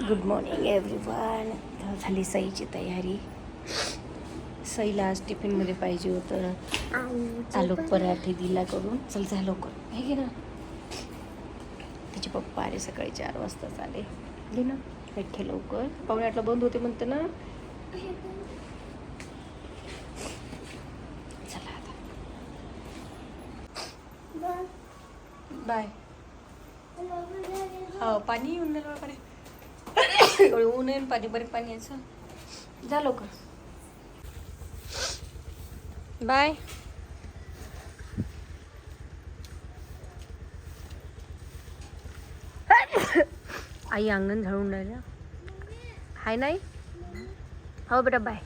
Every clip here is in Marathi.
गुड मॉर्निंग एव्हरीवन झाली सईची तयारी. सईला आज टिफिनमध्ये पाहिजे होतं. आलू पराठे दिला करून. चल जा लवकर. हे घे ना. तिचे पप्पा आले सकाळी चार वाजताच आले घे ना. बैठे लवकर. पावणे आठला बंद होते म्हणते ना. चला आता. बाय. हो पाणी येऊन गेलं ऊन येईल पाणी बरे पाणी यायचं जा लवकर. बाय आई अंगण झाडून राहिलं. हाय नाही हो बेटा बाय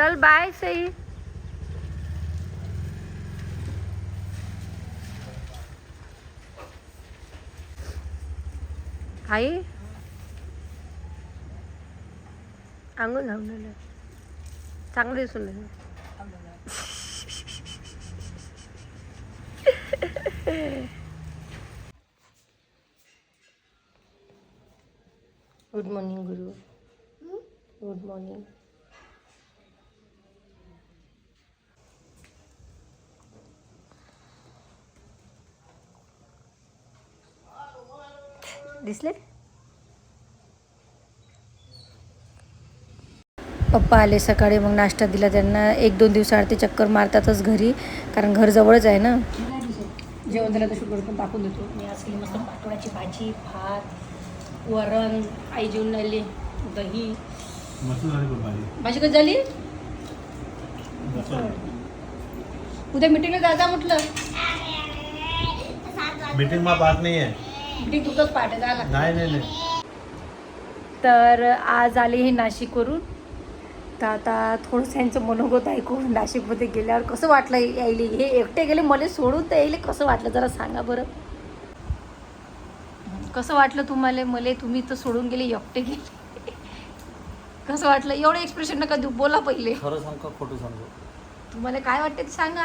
चल बाय सई. आई? अंगून धावलेलं राहिलं चांगलं दिसून good morning Guru good morning दिसले? पप्पा आले सकाळी मग नाश्ता दिला त्यांना. एक दोन दिवसाआड ते चक्कर मारतातच घरी कारण घर जवळच आहे ना. जेवण झालं तर शुगर पण टाकून देतो. मी आज केली मस्त पाटोळ्याची भाजी भात वरण आई जेवण राहिली. दही. भाजी भाजी कधी झाली? उद्या मिटिंगला जायचा म्हटलं. मीटिंग मा पास नाही आहे मिटिंग तुझंच पाठ आहे झाला नाही नाही नाही. तर आज आले हे नाशिकवरून. तर आता थोडंसं यांचं मनोगत ऐकून नाशिकमध्ये गेल्यावर कसं वाटलं यायले? हे एकटे गेले मला सोडून तर यायले. कसं वाटलं? जरा सांगा बरं. कसं वाटलं तुम्हाला? मला तुम्ही तर सोडून गेले एकटे गेले. कसं वाटलं? एवढं एक्सप्रेशन नका देऊ बोला पहिले. खरं सांग का? खोटं सांगू? तुम्हाला काय वाटतं ते सांगा.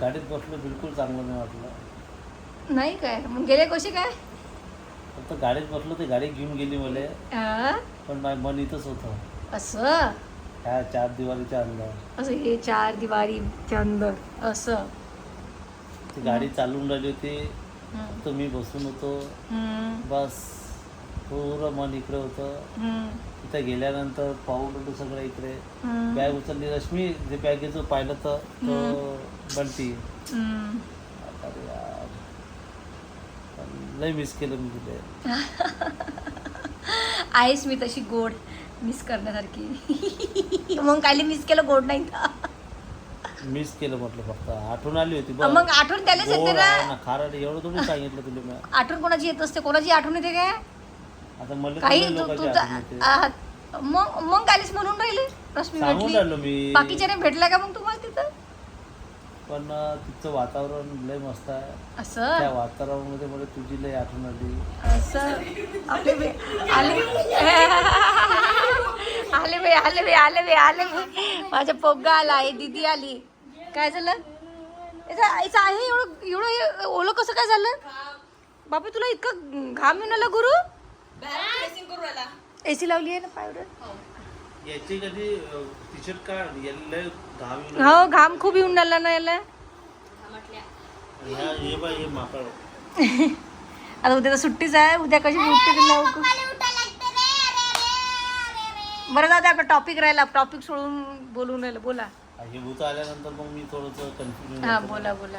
गाडीत बसलो बिलकुल चांगलं नाही वाटलं. नाही काय? मग गेले कसे काय? फक्त गाडीत बसलो ते गाडी घेऊन गेली मला. आ? पण माझं मन इथंच होतं. असं? ह्या चार दिवाळीच्या अंदर असं हे चार दिवारीच्या अंदर असं. ती गाडी चालून राहिली होती. हम्म. तर मी बसून होतो. हम्म. बस. पूर्ण मन इकडे होतं. हम्म. तिथे गेल्यानंतर पाहून होतो सगळं इकडे. हम्म. बॅग उचलली. रश्मी जे बॅगेचं पाहिलं तर तो बंटी. हम्म. अरे यार. पण लय मिस केलं मी तिथे. आहेस मी तशी गोड मिस करण्यासारखी. मग कायले मिस केलं गोड नाही. मिस केलं म्हटलं फक्त. आठवण आली होती. मग आठवण त्यालाच येते गोड ना. आहे ना खारट एवढं थोडी सांगितलं तुला मी. आठवण कोणाची येत असते? कोणाची आठवण येते काय? आता मला काही तुला तू लोकांची तुझा आठवण येते. आ, मग मग कायलेच म्हणून राहिले? रश्मी सांगून भेटली राहिलो मी. भेटल्या का मग तुम्हाला तिथं? पण अं, तिथचं वातावरण लय मस्त आहे. असं? त्या वातावरणामध्ये मला तुझी लय आठवण आली. असं? आले बे आले आले बे आले बे आले बे आले माझ्या पोग्गा आला आहे दीदी आली. काय झालं? याचं याचं आहे एवढं एवढं हे ओलं कसं काय झालं? बापू तुला इतकं घाम येऊन आला गुरु? एसी लावली आहे ना पायवर? याची कधी टी शर्ट काढ याला घाम येऊन हो घाम खूप येऊन आला ना याला. ह्या हे बाय हे माकड आता उद्या तर सुट्टीच आहे. उद्या कशी सुट्टी लवकर? बरं जाऊ दे आपला टॉपिक राहिला. टॉपिक सोडून बोलून राहिलं. बोला. हे भूत आल्यानंतर मग मी थोडंसं कन्फ्युजन हा बोला बोला.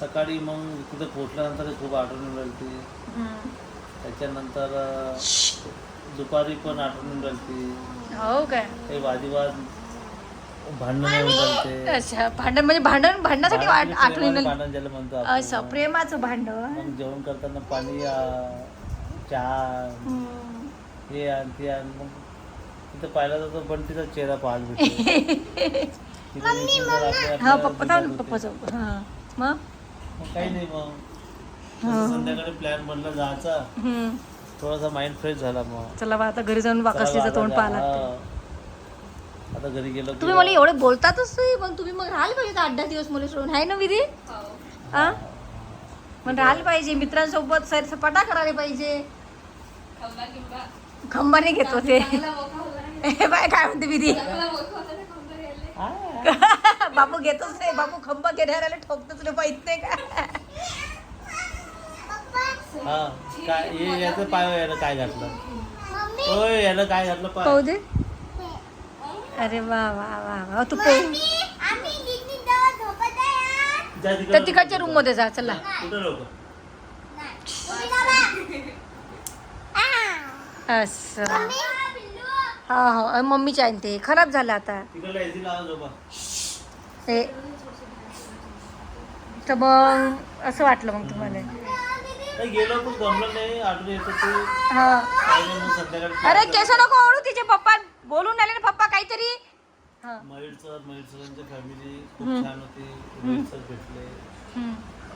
सकाळी मग तिथे पोहोचल्यानंतर खूप आठवण राहिली. त्याच्यानंतर दुपारी पण आठवण होती. हो काय काही वादिवाद भांडणं अच्छा भांडण म्हणजे भांडण भांडणासाठी वाट- आठवण. भांडण ज्याला म्हणतो आपण. असं प्रेमाचं भांडण मग जेवण करताना पाणी अं, चहा हम्म. हे आण ते आण मग तिथं पाहिला तर तो बंटीचा चेहरा पाहायला भेटतो तिथे इथे जर आपल्या- हा आपल्या पप्पा हा मग मग काही नाही मग तसं संध्याकाळी प्लॅन बनला जायचा हम्म. थोडासा माइंड फ्रेश झाला मग. चला बा आता घरी जाऊन बाकासलीचं आता तोंड पाहा लागते हा. आता घरी गेलो की तुम्ही मला एवढे बोलतातच नाही मग तुम्ही मग राहायला पाहिजे आठ दहा दिवस मुली सोडून. आहे ना विधी? हा. मग राहायला पाहिजे मित्रांसोबत सर सपाटा करायला पाहिजे. खंबाने घेतो ते. हे बाय काय म्हणते विधी? बापू घेतोच नाही. बापू खंबा घेणाऱ्याला ठोकतोच नाही पाहिजे का? हा काय हे याचं पाय काय घातलं? होय काय घातलं पाहू पाय दे. अरे वा वा वा वा. तू पाहू जा तर तिकडं तिकडच्या रूममध्ये जा चला. कुठं लोक? असं. हा हा मम्मीची आहे. ते खराब झालं आता. तिकडला एसी लावा झोपा हे. तर मग असं वाटलं मग तुम्हाला. नाही गेलो पण जमलं नाही आठवण येतो तू हा. काही नाही मग संध्याकाळी अरे केस नको ओढू तिचे पप्पा बोलून आले ना पप्पा काहीतरी. हा. मयूर सर मयूर सरांची फॅमिली खूप. छान होती. रोहित सर भेटले. हम्म,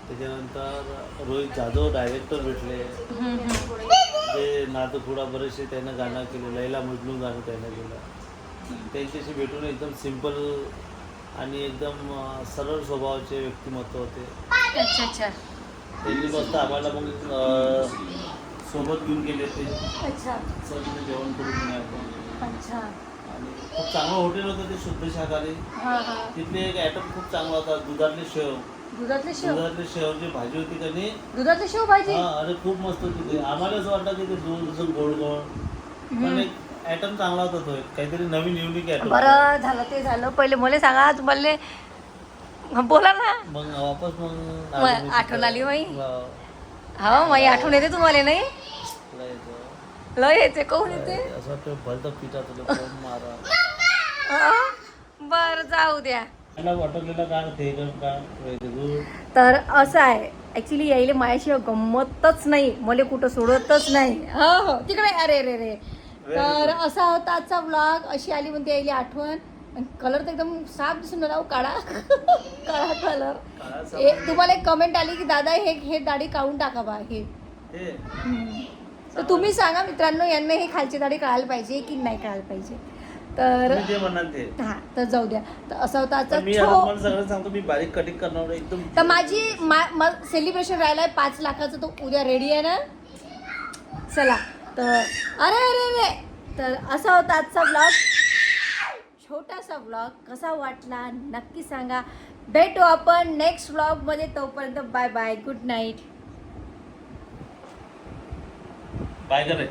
त्याच्यानंतर रोहित जाधव डायरेक्टर भेटले. हम्म, हम्म. जे नादखुडा बरेचसे त्यानं गाणं केलं लैला मजनू गाणं त्यानं केलं. त्यांच्याशी भेटून एकदम सिंपल आणि एकदम अं, सरळ स्वभावाचे व्यक्तिमत्व होते. अच्छा अच्छा. त्यांनी मस्त आम्हाला मग सोबत घेऊन गेले ते अच्छा. सर तिथे जेवण करून अच्छा. आणि खूप चांगलं हॉटेल होतं ते शुद्ध शाकाहारी हा हा. तिथले एक आयटम खूप चांगला होता. दुधातले शेव. दुधातले शेव? दुधातले शेवची भाजी होती त्याने दुधातले शेव भाजी? हा अरे खूप मस्त होती ते. आम्हाला असं वाटलं की ते दूध असं गोड गोड पण एक आयटम चांगला होता तो. काहीतरी नवीन युनिक आयटम बरं झालं ते झालं. पहिले मला सांगा तुम्हाला बोला ना. मग वापस मग आठवण. आली बाई? वा, हा माझी आठवण येते तुम्हाला नाही. लय येते. कोण येते? असं वाटतं भलतं मारा. हा? बरं जाऊ द्या. तर असं आहे. ऍक्च्युली यायले माझ्याशिवाय गंमतच नाही. मला कुठं सोडतच नाही. हो हो. तिकडे अरे रे रे तर असा होता आजचा ब्लॉग अशी आली म्हणते यायली आठवण. कलर तर एकदम साफ दिसून राहू काळा. काळा कलर. काळा ए तुम्हाला एक कमेंट आली की दादा हे हे दाढी काढून टाका बा हे. हे. तर तुम्ही सांगा मित्रांनो यांना हे खालची दाढी काढायला पाहिजे की नाही काढायला पाहिजे? तर हा तर जाऊ द्या. तर असा होता सांगतो मी बारीक कटिंग करणार आहे, एकदम तर माझी मा सेलिब्रेशन राहिलाय पाच लाखाचं तो उद्या रेडी आहे ना? चला तर अरे अरे अरे! तर असा होता आजचा ब्लॉग छोटासा ब्लॉग कसा वाटला नक्की सांगा. भेटू आपण नेक्स्ट ब्लॉगमध्ये तोपर्यंत bye bye good night bye करे